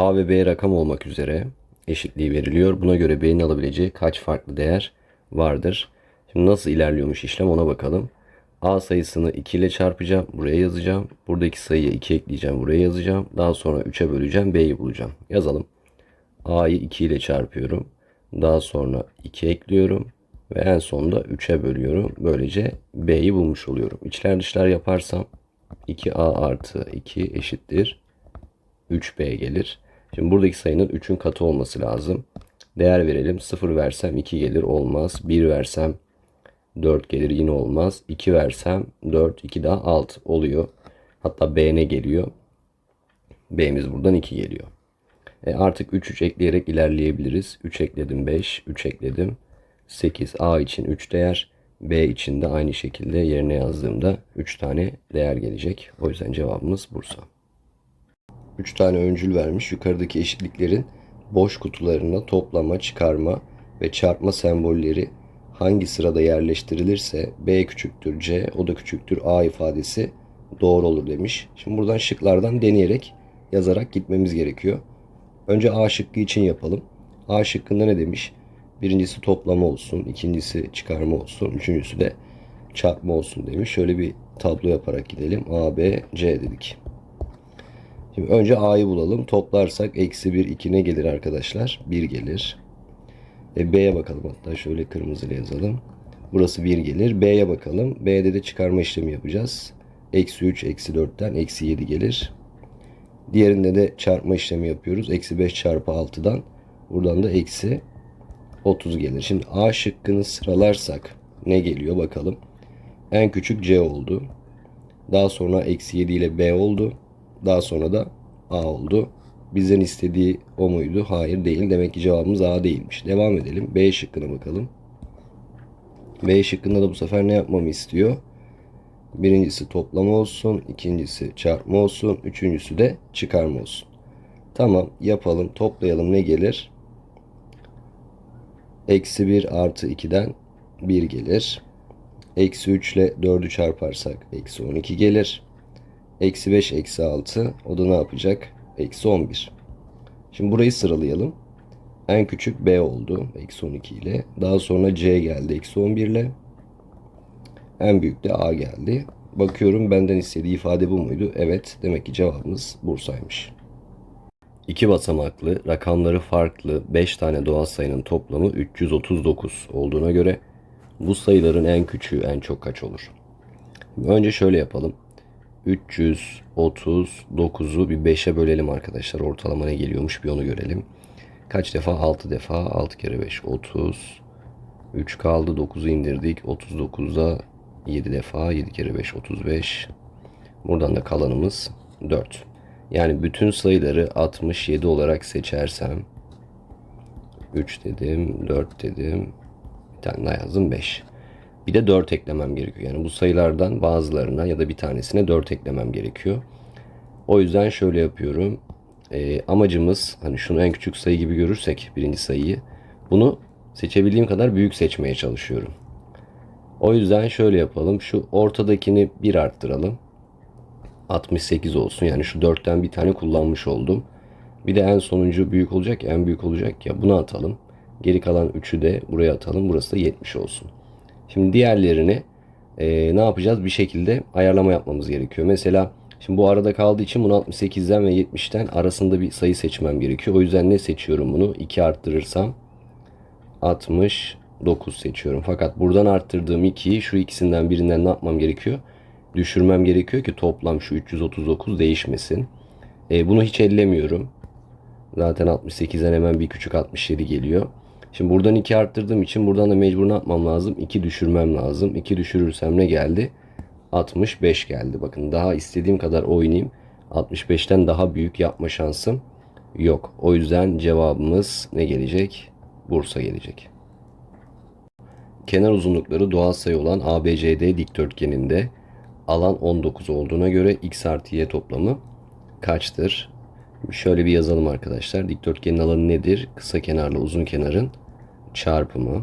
A ve B rakam olmak üzere eşitliği veriliyor. Buna göre B'nin alabileceği kaç farklı değer vardır? Şimdi nasıl ilerliyormuş işlem ona bakalım. A sayısını 2 ile çarpacağım. Buraya yazacağım. Buradaki sayıya 2 ekleyeceğim. Buraya yazacağım. Daha sonra 3'e böleceğim. B'yi bulacağım. Yazalım. A'yı 2 ile çarpıyorum. Daha sonra 2 ekliyorum. Ve en sonunda 3'e bölüyorum. Böylece B'yi bulmuş oluyorum. İçler dışlar yaparsam 2A artı 2 eşittir. 3B gelir. Şimdi buradaki sayının 3'ün katı olması lazım. Değer verelim. 0 versem 2 gelir olmaz. 1 versem 4 gelir yine olmaz. 2 versem 4, 2 daha 6 oluyor. Hatta B ne geliyor? B'miz buradan 2 geliyor. E artık 3 3 ekleyerek ilerleyebiliriz. 3 ekledim 5, 3 ekledim 8. A için 3 değer, B için de aynı şekilde yerine yazdığımda 3 tane değer gelecek. O yüzden cevabımız Bursa. 3 tane öncül vermiş. Yukarıdaki eşitliklerin boş kutularına toplama, çıkarma ve çarpma sembolleri hangi sırada yerleştirilirse B küçüktür C, o da küçüktür A ifadesi doğru olur demiş. Şimdi buradan şıklardan deneyerek yazarak gitmemiz gerekiyor. Önce A şıkkı için yapalım. A şıkkında ne demiş? Birincisi toplama olsun, ikincisi çıkarma olsun, üçüncüsü de çarpma olsun demiş. Şöyle bir tablo yaparak gidelim. A, B, C dedik. Şimdi önce A'yı bulalım. Toplarsak eksi 1, 2 ne gelir arkadaşlar? 1 gelir. E, B'ye bakalım hatta şöyle kırmızıyla yazalım. Burası 1 gelir. B'ye bakalım. B'de de çıkarma işlemi yapacağız. Eksi 3, eksi 4'ten eksi 7 gelir. Diğerinde de çarpma işlemi yapıyoruz. Eksi 5 çarpı 6'dan. Buradan da eksi 30 gelir. Şimdi A şıkkını sıralarsak ne geliyor bakalım. En küçük C oldu. Daha sonra eksi 7 ile B oldu. Daha sonra da A oldu. Bizden istediği o muydu? Hayır değil. Demek ki cevabımız A değilmiş. Devam edelim. B şıkkına bakalım. B şıkkında da bu sefer ne yapmamı istiyor? Birincisi toplama olsun. ikincisi çarpma olsun. Üçüncüsü de çıkarma olsun. Tamam yapalım. Toplayalım ne gelir? Eksi 1 artı 2'den 1 gelir. Eksi 3 ile 4'ü çarparsak eksi 12 gelir. Eksi 5 eksi 6 o da ne yapacak? Eksi 11. Şimdi burayı sıralayalım. En küçük B oldu. Eksi 12 ile. Daha sonra C geldi. Eksi 11 ile. En büyük de A geldi. Bakıyorum benden istediği ifade bu muydu? Evet. Demek ki cevabımız Bursa'ymış. İki basamaklı, rakamları farklı 5 tane doğal sayının toplamı 339 olduğuna göre bu sayıların en küçüğü en çok kaç olur? Önce şöyle yapalım. 339'u bir 5'e bölelim arkadaşlar. Ortalama ne geliyormuş bir onu görelim. Kaç defa? 6 defa. 6 kere 5 30. 3 kaldı. 9'u indirdik. 39'da 7 defa. 7 kere 5 35. Buradan da kalanımız 4. Yani bütün sayıları 67 olarak seçersem 3 dedim, 4 dedim. Bir tane daha yazdım 5. Bir de 4 eklemem gerekiyor. Yani bu sayılardan bazılarına ya da bir tanesine 4 eklemem gerekiyor. O yüzden şöyle yapıyorum. Ee, amacımız hani şunu en küçük sayı gibi görürsek birinci sayıyı bunu seçebildiğim kadar büyük seçmeye çalışıyorum. O yüzden şöyle yapalım. Şu ortadakini bir arttıralım. 68 olsun. Yani şu 4'ten bir tane kullanmış oldum. Bir de en sonuncu büyük olacak en büyük olacak ya bunu atalım. Geri kalan 3'ü de buraya atalım. Burası da 70 olsun. Şimdi diğerlerini e, ne yapacağız? Bir şekilde ayarlama yapmamız gerekiyor. Mesela şimdi bu arada kaldığı için bunu 68'den ve 70'ten arasında bir sayı seçmem gerekiyor. O yüzden ne seçiyorum bunu? 2 arttırırsam 69 seçiyorum. Fakat buradan arttırdığım 2'yi şu ikisinden birinden ne yapmam gerekiyor? Düşürmem gerekiyor ki toplam şu 339 değişmesin. E, bunu hiç ellemiyorum. Zaten 68'den hemen bir küçük 67 geliyor. Şimdi buradan 2 arttırdığım için buradan da mecbur ne yapmam lazım? 2 düşürmem lazım. 2 düşürürsem ne geldi? 65 geldi. Bakın daha istediğim kadar oynayayım. 65'ten daha büyük yapma şansım yok. O yüzden cevabımız ne gelecek? Bursa gelecek. Kenar uzunlukları doğal sayı olan ABCD dikdörtgeninde alan 19 olduğuna göre x artı y toplamı kaçtır? Şöyle bir yazalım arkadaşlar. Dikdörtgenin alanı nedir? Kısa kenarla uzun kenarın çarpımı.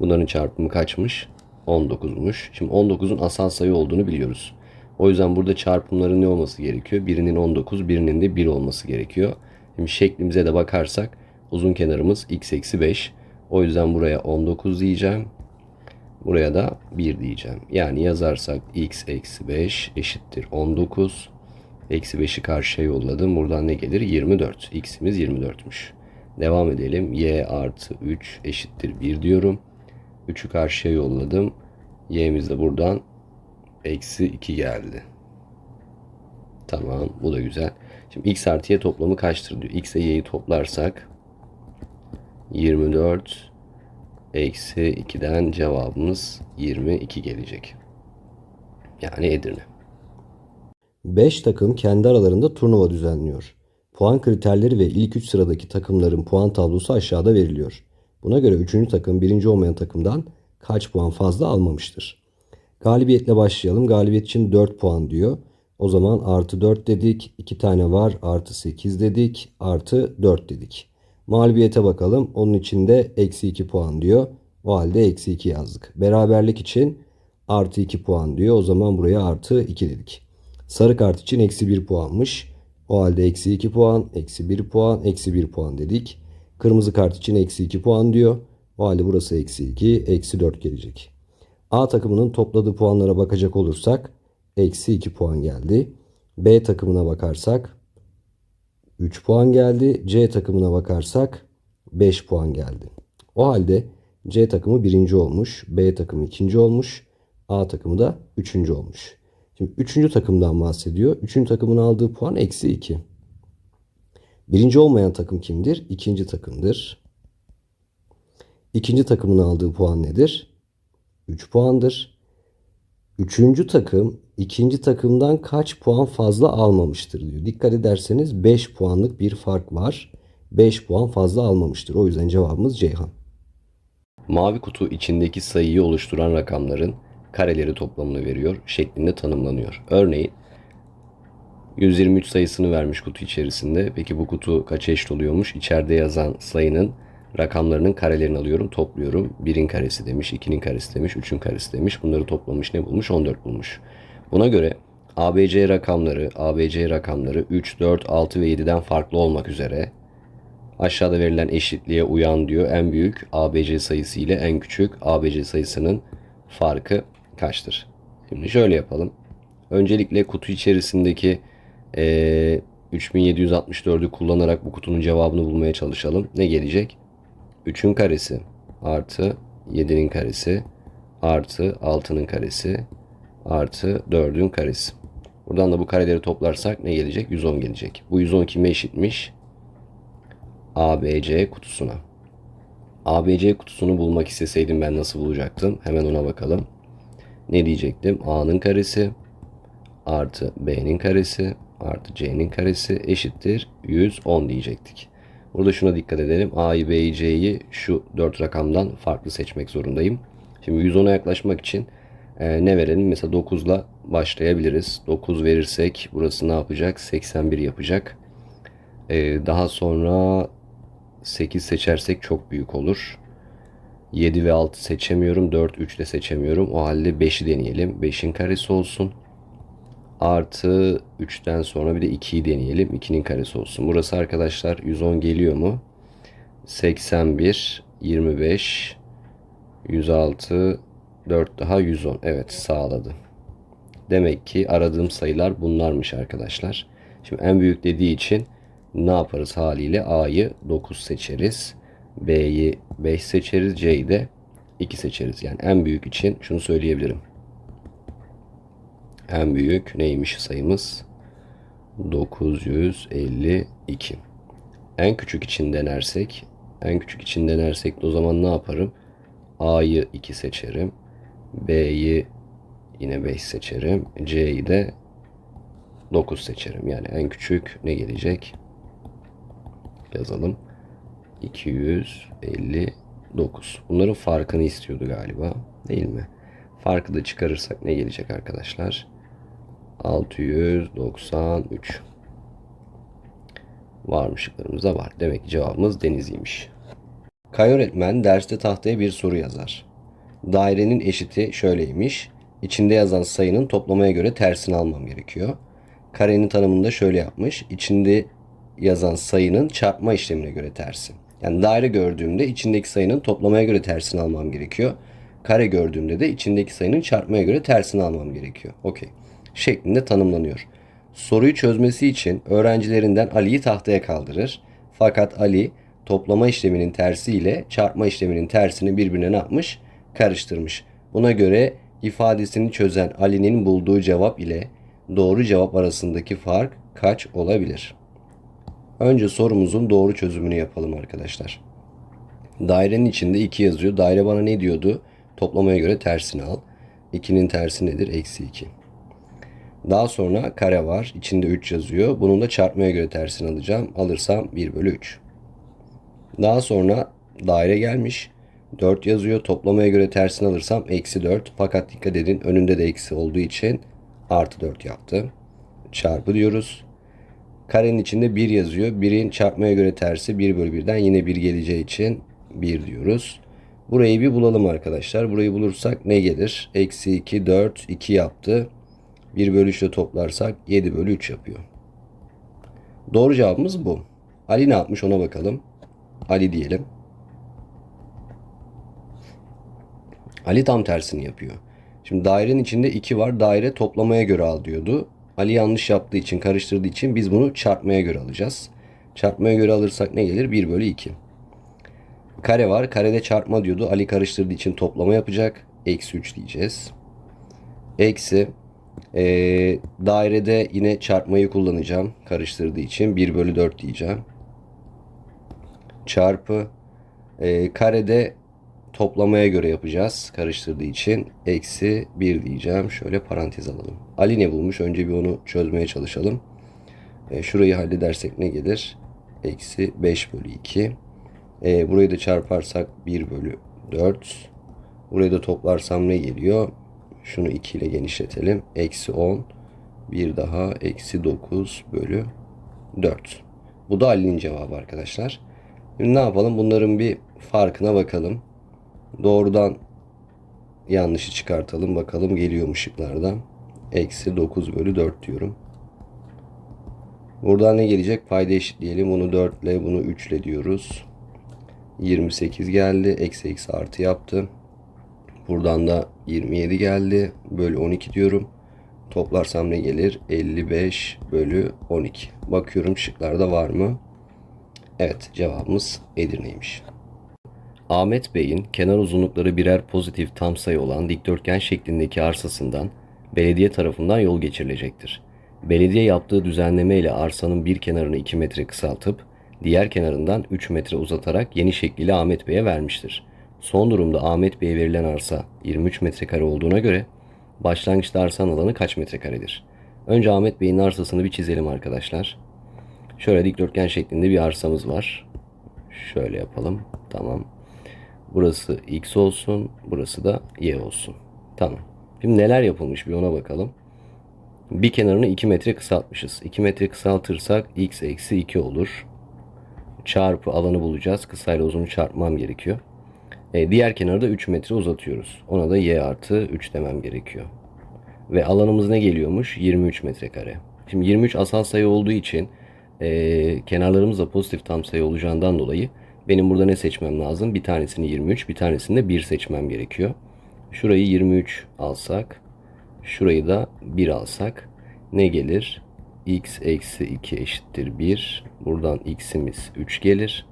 Bunların çarpımı kaçmış? 19'muş. Şimdi 19'un asal sayı olduğunu biliyoruz. O yüzden burada çarpımların ne olması gerekiyor? Birinin 19, birinin de 1 olması gerekiyor. Şimdi şeklimize de bakarsak uzun kenarımız x eksi 5. O yüzden buraya 19 diyeceğim. Buraya da 1 diyeceğim. Yani yazarsak x eksi 5 eşittir 19. Eksi 5'i karşıya yolladım. Buradan ne gelir? 24. x'imiz 24'müş. Devam edelim. y artı 3 eşittir 1 diyorum. 3'ü karşıya yolladım. y'miz de buradan eksi 2 geldi. Tamam bu da güzel. Şimdi x artı y toplamı kaçtır diyor. x ile y'yi toplarsak 24 eksi 2'den cevabımız 22 gelecek. Yani Edirne. 5 takım kendi aralarında turnuva düzenliyor. Puan kriterleri ve ilk 3 sıradaki takımların puan tablosu aşağıda veriliyor. Buna göre 3. takım birinci olmayan takımdan kaç puan fazla almamıştır? Galibiyetle başlayalım. Galibiyet için 4 puan diyor. O zaman artı 4 dedik. 2 tane var. Artı 8 dedik. Artı 4 dedik. Mağlubiyete bakalım. Onun için de eksi 2 puan diyor. O halde eksi 2 yazdık. Beraberlik için artı 2 puan diyor. O zaman buraya artı 2 dedik. Sarı kart için eksi 1 puanmış. O halde eksi 2 puan, eksi 1 puan, eksi 1 puan dedik. Kırmızı kart için eksi 2 puan diyor. O halde burası eksi 2, eksi 4 gelecek. A takımının topladığı puanlara bakacak olursak eksi 2 puan geldi. B takımına bakarsak 3 puan geldi. C takımına bakarsak 5 puan geldi. O halde C takımı birinci olmuş. B takımı ikinci olmuş. A takımı da üçüncü olmuş. Şimdi üçüncü takımdan bahsediyor. Üçüncü takımın aldığı puan eksi 2. Birinci olmayan takım kimdir? İkinci takımdır. İkinci takımın aldığı puan nedir? 3 puandır. Üçüncü takım ikinci takımdan kaç puan fazla almamıştır diyor. Dikkat ederseniz 5 puanlık bir fark var. 5 puan fazla almamıştır. O yüzden cevabımız Ceyhan. Mavi kutu içindeki sayıyı oluşturan rakamların kareleri toplamını veriyor şeklinde tanımlanıyor. Örneğin 123 sayısını vermiş kutu içerisinde. Peki bu kutu kaça eşit oluyormuş? İçeride yazan sayının rakamlarının karelerini alıyorum, topluyorum. 1'in karesi demiş, 2'nin karesi demiş, 3'ün karesi demiş. Bunları toplamış ne bulmuş? 14 bulmuş. Buna göre ABC rakamları, ABC rakamları 3, 4, 6 ve 7'den farklı olmak üzere aşağıda verilen eşitliğe uyan diyor. En büyük ABC sayısı ile en küçük ABC sayısının farkı kaçtır? Şimdi şöyle yapalım. Öncelikle kutu içerisindeki eee 3764'ü kullanarak bu kutunun cevabını bulmaya çalışalım. Ne gelecek? 3'ün karesi artı 7'nin karesi artı 6'nın karesi artı 4'ün karesi. Buradan da bu kareleri toplarsak ne gelecek? 110 gelecek. Bu 110 kime eşitmiş? ABC kutusuna. ABC kutusunu bulmak isteseydim ben nasıl bulacaktım? Hemen ona bakalım. Ne diyecektim? A'nın karesi artı B'nin karesi artı C'nin karesi eşittir 110 diyecektik. Burada şuna dikkat edelim. A'yı, B'yi, C'yi şu 4 rakamdan farklı seçmek zorundayım. Şimdi 110'a yaklaşmak için e, ne verelim? Mesela 9 ile başlayabiliriz. 9 verirsek burası ne yapacak? 81 yapacak. E, daha sonra 8 seçersek çok büyük olur. 7 ve 6 seçemiyorum. 4, 3 de seçemiyorum. O halde 5'i deneyelim. 5'in karesi olsun. Artı 3'ten sonra bir de 2'yi deneyelim. 2'nin karesi olsun. Burası arkadaşlar 110 geliyor mu? 81, 25, 106, 4 daha 110. Evet sağladı. Demek ki aradığım sayılar bunlarmış arkadaşlar. Şimdi en büyük dediği için ne yaparız haliyle? A'yı 9 seçeriz. B'yi 5 seçeriz. C'yi de 2 seçeriz. Yani en büyük için şunu söyleyebilirim. En büyük neymiş sayımız? 952. En küçük için denersek, en küçük için denersek de o zaman ne yaparım? A'yı 2 seçerim. B'yi yine 5 seçerim. C'yi de 9 seçerim. Yani en küçük ne gelecek? Yazalım. 259. Bunların farkını istiyordu galiba. Değil mi? Farkı da çıkarırsak ne gelecek arkadaşlar? 693. Varmışlıklarımız da var. Demek ki cevabımız deniziymiş. Kay öğretmen derste tahtaya bir soru yazar. Dairenin eşiti şöyleymiş. içinde yazan sayının toplamaya göre tersini almam gerekiyor. Karenin tanımında şöyle yapmış. İçinde yazan sayının çarpma işlemine göre tersi. Yani daire gördüğümde içindeki sayının toplamaya göre tersini almam gerekiyor. Kare gördüğümde de içindeki sayının çarpmaya göre tersini almam gerekiyor. Okey. Şeklinde tanımlanıyor. Soruyu çözmesi için öğrencilerinden Ali'yi tahtaya kaldırır. Fakat Ali toplama işleminin tersi ile çarpma işleminin tersini birbirine ne yapmış? Karıştırmış. Buna göre ifadesini çözen Ali'nin bulduğu cevap ile doğru cevap arasındaki fark kaç olabilir? Önce sorumuzun doğru çözümünü yapalım arkadaşlar. Dairenin içinde 2 yazıyor. Daire bana ne diyordu? Toplamaya göre tersini al. 2'nin tersi nedir? Eksi 2. Daha sonra kare var. İçinde 3 yazıyor. Bunun da çarpmaya göre tersini alacağım. Alırsam 1 bölü 3. Daha sonra daire gelmiş. 4 yazıyor. Toplamaya göre tersini alırsam eksi 4. Fakat dikkat edin önünde de eksi olduğu için artı 4 yaptı. Çarpı diyoruz. Karenin içinde 1 yazıyor. 1'in çarpmaya göre tersi 1 bölü 1'den yine 1 geleceği için 1 diyoruz. Burayı bir bulalım arkadaşlar. Burayı bulursak ne gelir? Eksi 2, 4, 2 yaptı. 1 bölü 3 ile toplarsak 7 bölü 3 yapıyor. Doğru cevabımız bu. Ali ne yapmış ona bakalım. Ali diyelim. Ali tam tersini yapıyor. Şimdi dairenin içinde 2 var. Daire toplamaya göre al diyordu. Ali yanlış yaptığı için, karıştırdığı için biz bunu çarpmaya göre alacağız. Çarpmaya göre alırsak ne gelir? 1 bölü 2. Kare var. Karede çarpma diyordu. Ali karıştırdığı için toplama yapacak. Eksi 3 diyeceğiz. Eksi e, dairede yine çarpmayı kullanacağım. Karıştırdığı için 1 bölü 4 diyeceğim. Çarpı e, karede toplamaya göre yapacağız. Karıştırdığı için eksi 1 diyeceğim. Şöyle parantez alalım. Ali ne bulmuş? Önce bir onu çözmeye çalışalım. E, şurayı halledersek ne gelir? Eksi 5 bölü 2. E, burayı da çarparsak 1 bölü 4. Burayı da toplarsam ne geliyor? Şunu 2 ile genişletelim. Eksi 10. Bir daha eksi 9 bölü 4. Bu da Ali'nin cevabı arkadaşlar. Şimdi ne yapalım? Bunların bir farkına bakalım. Doğrudan yanlışı çıkartalım. Bakalım geliyor mu ışıklardan. Eksi 9 bölü 4 diyorum. Buradan ne gelecek? Payda eşitleyelim. Bunu 4 ile bunu 3 ile diyoruz. 28 geldi. Eksi eksi artı yaptı. Buradan da 27 geldi. Bölü 12 diyorum. Toplarsam ne gelir? 55 bölü 12. Bakıyorum şıklarda var mı? Evet cevabımız Edirne'ymiş. Ahmet Bey'in kenar uzunlukları birer pozitif tam sayı olan dikdörtgen şeklindeki arsasından belediye tarafından yol geçirilecektir. Belediye yaptığı düzenleme ile arsanın bir kenarını 2 metre kısaltıp diğer kenarından 3 metre uzatarak yeni şekliyle Ahmet Bey'e vermiştir. Son durumda Ahmet Bey'e verilen arsa 23 metrekare olduğuna göre başlangıçta arsanın alanı kaç metrekaredir? Önce Ahmet Bey'in arsasını bir çizelim arkadaşlar. Şöyle dikdörtgen şeklinde bir arsamız var. Şöyle yapalım. Tamam. Burası x olsun. Burası da y olsun. Tamam. Şimdi neler yapılmış bir ona bakalım. Bir kenarını 2 metre kısaltmışız. 2 metre kısaltırsak x eksi 2 olur. Çarpı alanı bulacağız. Kısayla uzunu çarpmam gerekiyor. E, diğer kenarı da 3 metre uzatıyoruz. Ona da y artı 3 demem gerekiyor. Ve alanımız ne geliyormuş? 23 metrekare. Şimdi 23 asal sayı olduğu için e, kenarlarımız da pozitif tam sayı olacağından dolayı benim burada ne seçmem lazım? Bir tanesini 23, bir tanesini de 1 seçmem gerekiyor. Şurayı 23 alsak, şurayı da 1 alsak ne gelir? x eksi 2 eşittir 1. Buradan x'imiz 3 gelir.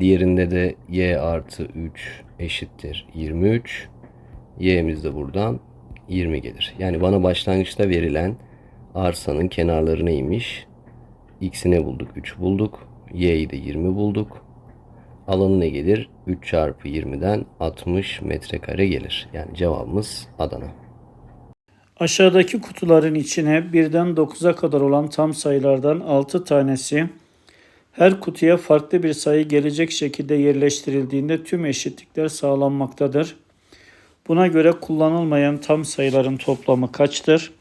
Diğerinde de y artı 3 eşittir 23. y'miz de buradan 20 gelir. Yani bana başlangıçta verilen arsanın kenarları neymiş? x'i bulduk? 3 bulduk. y'yi de 20 bulduk. Alanı ne gelir? 3 çarpı 20'den 60 metrekare gelir. Yani cevabımız Adana. Aşağıdaki kutuların içine birden 9'a kadar olan tam sayılardan 6 tanesi her kutuya farklı bir sayı gelecek şekilde yerleştirildiğinde tüm eşitlikler sağlanmaktadır. Buna göre kullanılmayan tam sayıların toplamı kaçtır?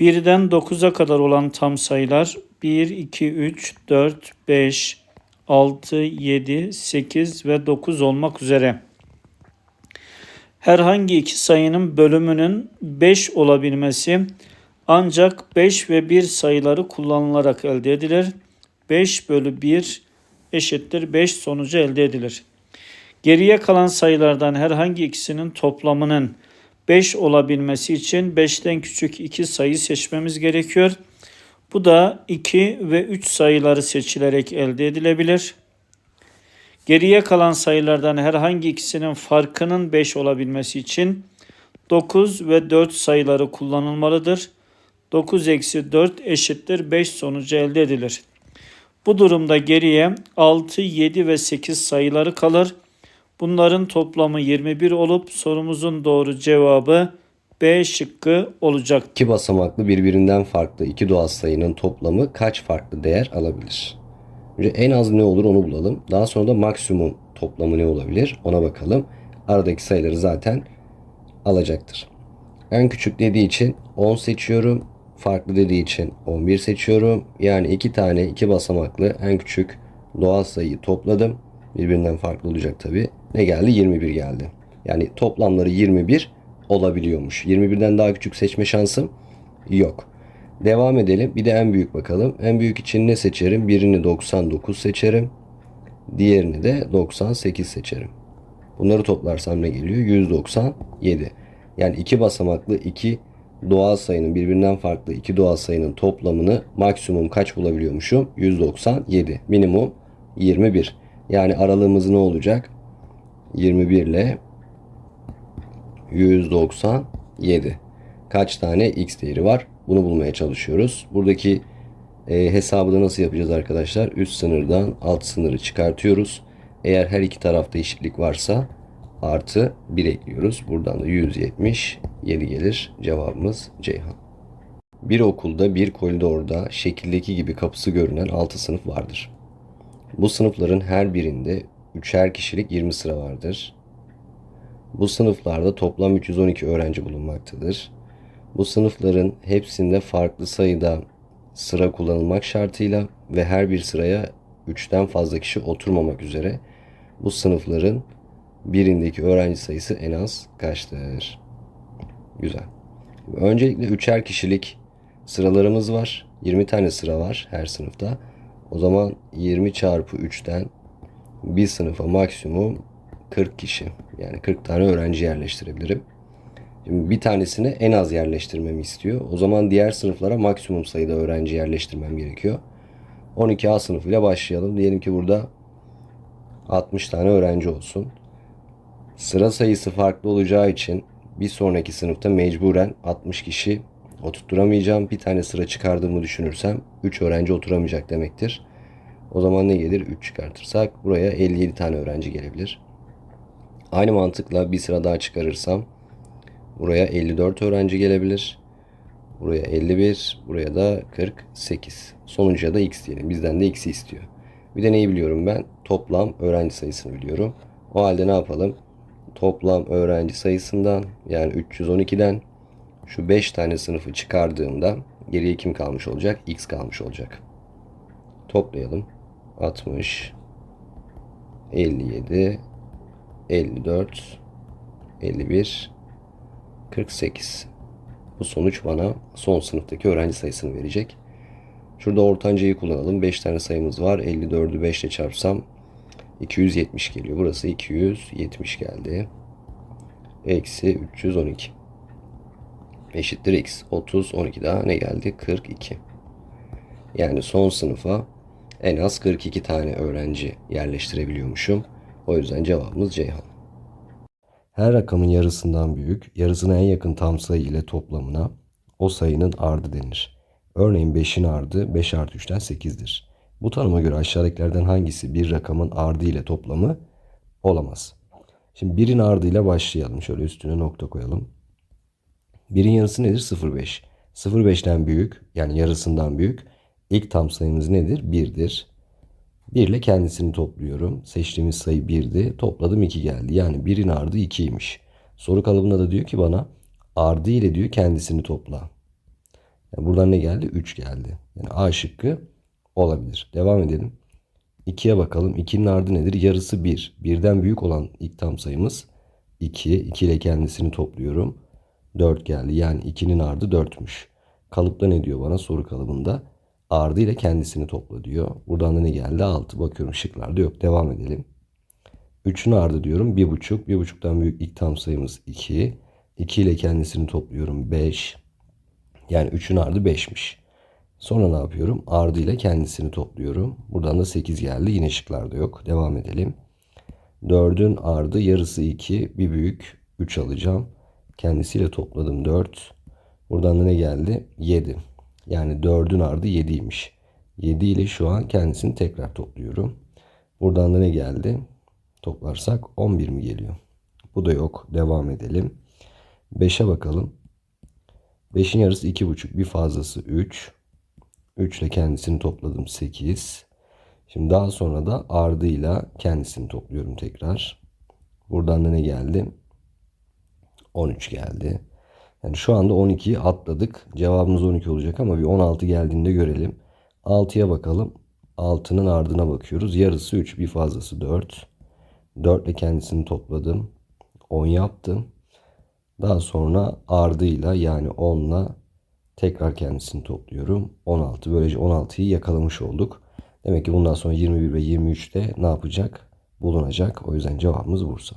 Birden 9'a kadar olan tam sayılar 1, 2, 3, 4, 5, 6, 7, 8 ve 9 olmak üzere. herhangi iki sayının bölümünün 5 olabilmesi ancak 5 ve 1 sayıları kullanılarak elde edilir. 5 bölü 1 eşittir 5 sonucu elde edilir. Geriye kalan sayılardan herhangi ikisinin toplamının 5 olabilmesi için 5'ten küçük 2 sayı seçmemiz gerekiyor. Bu da 2 ve 3 sayıları seçilerek elde edilebilir. Geriye kalan sayılardan herhangi ikisinin farkının 5 olabilmesi için 9 ve 4 sayıları kullanılmalıdır. 9 eksi 4 eşittir 5 sonucu elde edilir. Bu durumda geriye 6, 7 ve 8 sayıları kalır. Bunların toplamı 21 olup sorumuzun doğru cevabı B şıkkı olacak. İki basamaklı birbirinden farklı iki doğal sayının toplamı kaç farklı değer alabilir? Önce en az ne olur onu bulalım. Daha sonra da maksimum toplamı ne olabilir ona bakalım. Aradaki sayıları zaten alacaktır. En küçük dediği için 10 seçiyorum. Farklı dediği için 11 seçiyorum. Yani iki tane iki basamaklı en küçük doğal sayıyı topladım. Birbirinden farklı olacak tabi. Ne geldi? 21 geldi. Yani toplamları 21 olabiliyormuş. 21'den daha küçük seçme şansım yok. Devam edelim. Bir de en büyük bakalım. En büyük için ne seçerim? Birini 99 seçerim. Diğerini de 98 seçerim. Bunları toplarsam ne geliyor? 197. Yani iki basamaklı iki doğal sayının birbirinden farklı iki doğal sayının toplamını maksimum kaç bulabiliyormuşum? 197. Minimum 21. Yani aralığımız ne olacak? 21 ile 197. Kaç tane x değeri var? Bunu bulmaya çalışıyoruz. Buradaki e, hesabı da nasıl yapacağız arkadaşlar? Üst sınırdan alt sınırı çıkartıyoruz. Eğer her iki tarafta eşitlik varsa artı 1 ekliyoruz. Buradan da 177 gelir. Cevabımız Ceyhan. Bir okulda bir koridorda şekildeki gibi kapısı görünen 6 sınıf vardır. Bu sınıfların her birinde üçer kişilik 20 sıra vardır. Bu sınıflarda toplam 312 öğrenci bulunmaktadır. Bu sınıfların hepsinde farklı sayıda sıra kullanılmak şartıyla ve her bir sıraya 3'ten fazla kişi oturmamak üzere bu sınıfların birindeki öğrenci sayısı en az kaçtır? Güzel. Öncelikle üçer kişilik sıralarımız var. 20 tane sıra var her sınıfta. O zaman 20 çarpı 3'ten bir sınıfa maksimum 40 kişi. Yani 40 tane öğrenci yerleştirebilirim. Şimdi bir tanesini en az yerleştirmemi istiyor. O zaman diğer sınıflara maksimum sayıda öğrenci yerleştirmem gerekiyor. 12A sınıfıyla başlayalım. Diyelim ki burada 60 tane öğrenci olsun. Sıra sayısı farklı olacağı için bir sonraki sınıfta mecburen 60 kişi oturtturamayacağım. Bir tane sıra çıkardığımı düşünürsem 3 öğrenci oturamayacak demektir. O zaman ne gelir? 3 çıkartırsak buraya 57 tane öğrenci gelebilir. Aynı mantıkla bir sıra daha çıkarırsam buraya 54 öğrenci gelebilir. Buraya 51, buraya da 48. Sonuncuya da x diyelim. Bizden de x'i istiyor. Bir de neyi biliyorum ben? Toplam öğrenci sayısını biliyorum. O halde ne yapalım? Toplam öğrenci sayısından yani 312'den şu 5 tane sınıfı çıkardığımda geriye kim kalmış olacak? X kalmış olacak. Toplayalım. 60 57 54 51 48 Bu sonuç bana son sınıftaki öğrenci sayısını verecek. Şurada ortancayı kullanalım. 5 tane sayımız var. 54'ü 5 ile çarpsam 270 geliyor. Burası 270 geldi. Eksi 312. Eşittir x. 30, 12 daha ne geldi? 42. Yani son sınıfa en az 42 tane öğrenci yerleştirebiliyormuşum. O yüzden cevabımız Ceyhan. Her rakamın yarısından büyük, yarısına en yakın tam sayı ile toplamına o sayının ardı denir. Örneğin 5'in ardı 5 artı 3'ten 8'dir. Bu tanıma göre aşağıdakilerden hangisi bir rakamın ardı ile toplamı olamaz? Şimdi 1'in ardıyla başlayalım. Şöyle üstüne nokta koyalım. 1'in yarısı nedir? 0,5. 0,5'ten büyük yani yarısından büyük. İlk tam sayımız nedir? 1'dir. 1 ile kendisini topluyorum. Seçtiğimiz sayı 1'di. Topladım 2 geldi. Yani 1'in ardı 2'ymiş. Soru kalıbında da diyor ki bana ardı ile diyor kendisini topla. Yani buradan ne geldi? 3 geldi. Yani A şıkkı olabilir. Devam edelim. 2'ye bakalım. 2'nin ardı nedir? Yarısı 1. 1'den büyük olan ilk tam sayımız 2. 2 ile kendisini topluyorum. 4 geldi. Yani 2'nin ardı 4'müş. Kalıpta ne diyor bana soru kalıbında? Ardı ile kendisini topla diyor. Buradan da ne geldi? 6. Bakıyorum şıklarda yok. Devam edelim. 3'ün ardı diyorum 1,5. 1,5'tan büyük ilk tam sayımız 2. 2 ile kendisini topluyorum 5. Yani 3'ün ardı 5'miş. Sonra ne yapıyorum? Ardı ile kendisini topluyorum. Buradan da 8 geldi. Yine şıklarda yok. Devam edelim. 4'ün ardı yarısı 2. Bir büyük 3 alacağım. Kendisiyle topladım 4. Buradan da ne geldi? 7. Yani 4'ün ardı 7'ymiş. 7 ile şu an kendisini tekrar topluyorum. Buradan da ne geldi? Toplarsak 11 mi geliyor? Bu da yok. Devam edelim. 5'e bakalım. 5'in yarısı 2,5. Bir fazlası 3. 3 ile kendisini topladım 8. Şimdi daha sonra da ardıyla kendisini topluyorum tekrar. Buradan da ne geldi? 13 geldi. Yani şu anda 12'yi atladık. Cevabımız 12 olacak ama bir 16 geldiğinde görelim. 6'ya bakalım. 6'nın ardına bakıyoruz. Yarısı 3, bir fazlası 4. 4 ile kendisini topladım. 10 yaptım. Daha sonra ardıyla yani 10'la tekrar kendisini topluyorum. 16. Böylece 16'yı yakalamış olduk. Demek ki bundan sonra 21 ve 23 de ne yapacak? Bulunacak. O yüzden cevabımız Bursa.